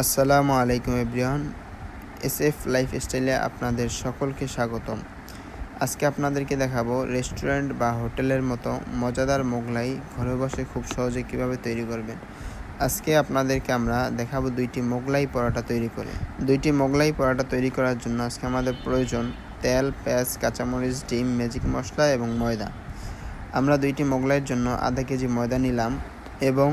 আসসালামু আলাইকুম everyone. S F life স্টাইলে আপনাদের সকলকে স্বাগতম। আজকে আপনাদেরকে দেখাবো রেস্টুরেন্ট বা হোটেলের মতো মজাদার মোগলাই ঘরে বসে খুব সহজে কীভাবে তৈরি করবেন। আজকে আপনাদেরকে আমরা দেখাবো দুইটি মোগলাই পরোটা তৈরি করে। দুইটি মোগলাই পরোটা তৈরি করার জন্য আজকে আমাদের প্রয়োজন তেল, পেঁয়াজ, কাঁচামরিচ, ডিম, ম্যাজিক মশলা এবং ময়দা। আমরা দুইটি মোগলাইয়ের জন্য আধা কেজি ময়দা নিলাম এবং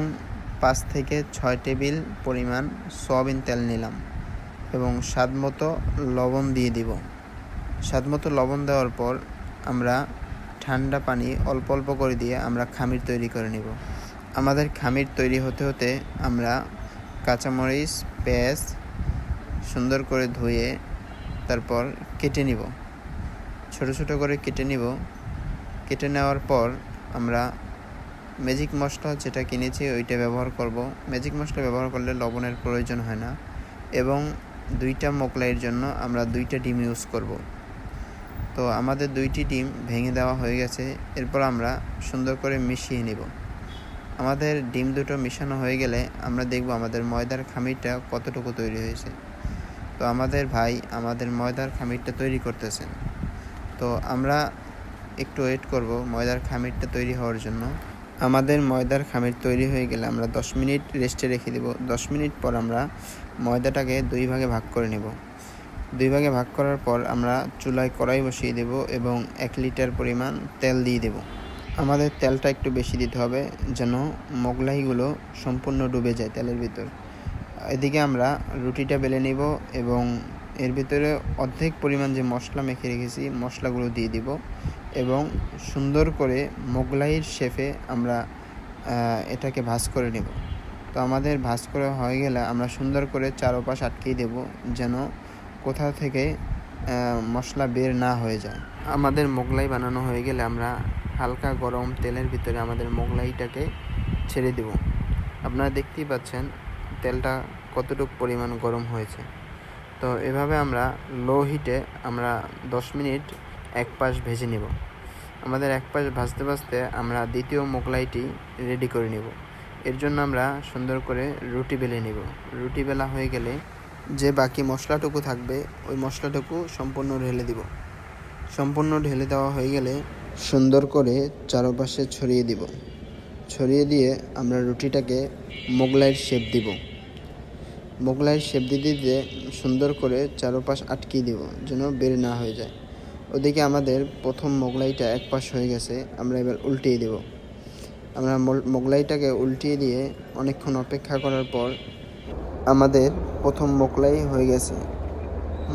পাঁচ থেকে ছয় টেবিল পরিমাণ সয়াবিন তেল নিলাম এবং স্বাদ মতো লবণ দিয়ে দিব। স্বাদ মতো লবণ দেওয়ার পর আমরা ঠান্ডা পানি অল্প অল্প করে দিয়ে আমরা খামির তৈরি করে নিব। আমাদের খামির তৈরি হতে হতে আমরা কাঁচামরিচ, পেঁয়াজ সুন্দর করে ধুয়ে তারপর কেটে নিব। ছোট ছোট করে কেটে নিব। কেটে নেওয়ার পর আমরা ম্যাজিক মশলা যেটা কিনেছি, ওইটা ব্যবহার করব। ম্যাজিক মশলা ব্যবহার করলে লবণের প্রয়োজন হয় না এবং দুইটা মোগলাইয়ের জন্য আমরা দুইটা ডিম ইউজ করব। তো আমাদের দুইটি ডিম ভেঙে দেওয়া হয়ে গেছে, এরপর আমরা সুন্দর করে মিশিয়ে নিব। আমাদের ডিম দুটো মিশানো হয়ে গেলে আমরা দেখব আমাদের ময়দার খামিরটা কতটুকু তৈরি হয়েছে। তো আমাদের ভাই আমাদের ময়দার খামিরটা তৈরি করতেছেন। তো আমরা একটু ওয়েট করব ময়দার খামিরটা তৈরি হওয়ার জন্য। আমাদের ময়দার খামির তৈরি হয়ে গেলে আমরা 10 মিনিট রেস্টে রেখে দেব। 10 মিনিট পর আমরা ময়দাটাকে দুই ভাগে ভাগ করে নেব। দুই ভাগে ভাগ করার পর আমরা চুলায় কড়াই বসিয়ে দেব এবং এক লিটার পরিমাণ তেল দিয়ে দেব। আমাদের তেলটা একটু বেশি দিতে হবে যেন মোগলাইগুলো সম্পূর্ণ ডুবে যায় তেলের ভিতর। এদিকে আমরা রুটিটা বেলে নিব এবং এর ভিতরে অর্ধেক পরিমাণ যে মশলা মেখে রেখেছি, মশলাগুলো দিয়ে দিব এবং সুন্দর করে মোগলাইয়ের শেফে আমরা এটাকে ভাজ করে নেব। তো আমাদের ভাজ করে হয়ে গেলে আমরা সুন্দর করে চারোপাশ আটকিয়ে দেব যেন কোথাও থেকে মশলা বের না হয়ে যায়। আমাদের মোগলাই বানানো হয়ে গেলে আমরা হালকা গরম তেলের ভিতরে আমাদের মোগলাইটাকে ছেড়ে দেব। আপনারা দেখতেই পাচ্ছেন তেলটা কতটুকু পরিমাণ গরম হয়েছে। তো এভাবে আমরা লো হিটে আমরা দশ মিনিট এক পাশ ভেজে নেব। আমাদের এক পাশ ভাজতে ভাজতে আমরা দ্বিতীয় মোগলাইটি রেডি করে নেব। এর জন্য আমরা সুন্দর করে রুটি বেলে নেব। রুটি বেলা হয়ে গেলে যে বাকি মশলাটুকু থাকবে, ওই মশলাটুকু সম্পূর্ণ ঢেলে দিব। সম্পূর্ণ ঢেলে দেওয়া হয়ে গেলে সুন্দর করে চারপাশে ছড়িয়ে দিব। ছড়িয়ে দিয়ে আমরা রুটিটাকে মোগলাইয়ের শেপ দিব। মোগলাইয়ের শেপ দিতে দিতে সুন্দর করে চারোপাশ আটকিয়ে দিব, যেন বের না হয়ে যায়। ওদিকে আমাদের প্রথম মোগলাইটা এক পাশ হয়ে গেছে, আমরা এবার উল্টিয়ে দেব। আমরা মোগলাইটাকে উল্টিয়ে দিয়ে অনেকক্ষণ অপেক্ষা করার পর আমাদের প্রথম মোগলাই হয়ে গেছে।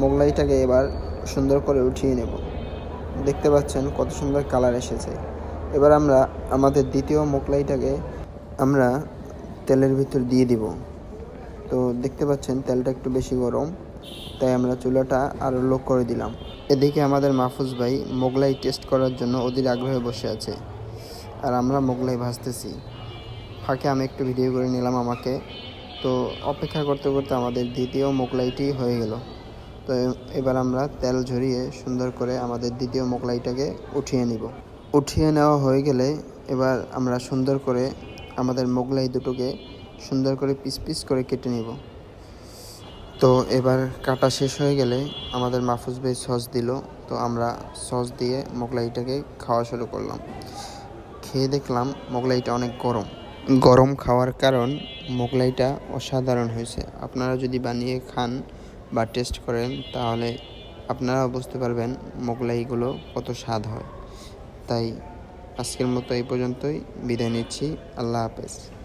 মোগলাইটাকে এবার সুন্দর করে উঠিয়ে নেব। দেখতে পাচ্ছেন কত সুন্দর কালার এসেছে। এবার আমরা আমাদের দ্বিতীয় মোগলাইটাকে আমরা তেলের ভিতর দিয়ে দিব। তো দেখতে পাচ্ছেন, তেলটা একটু বেশি গরম, তাই আমরা চুলাটা আরও লো করে দিলাম। এদিকে আমাদের মাহফুজ ভাই মোগলাই টেস্ট করার জন্য অধীর আগ্রহে বসে আছে। আর আমরা মোগলাই ভাজতেছি। ফাঁকে আমি একটু ভিডিও করে নিলাম আমাকে। তো অপেক্ষা করতে করতে আমাদের দ্বিতীয় মোগলাইটি হয়ে গেল। তো এবার আমরা তেল ঝরিয়ে সুন্দর করে আমাদের দ্বিতীয় মোগলাইটাকে উঠিয়ে নিব। উঠিয়ে নেওয়া হয়ে গেলে এবার আমরা সুন্দর করে আমাদের মোগলাই দুটোকে সুন্দর করে পিস পিস করে কেটে নিব। তো এবার কাটা শেষ হয়ে গেলে আমাদের মাহফুজ ভাই সস দিল। তো আমরা সস দিয়ে মোগলাইটাকে খাওয়া শুরু করলাম। খেয়ে দেখলাম মোগলাইটা অনেক গরম। গরম খাওয়ার কারণ মোগলাইটা অসাধারণ হয়েছে। আপনারা যদি বানিয়ে খান বা টেস্ট করেন, তাহলে আপনারা বুঝতে পারবেন মোগলাইগুলো কত স্বাদ হয়। তাই আজকের মতো এই পর্যন্তই। বিদায় নিচ্ছি। আল্লাহ হাফেজ।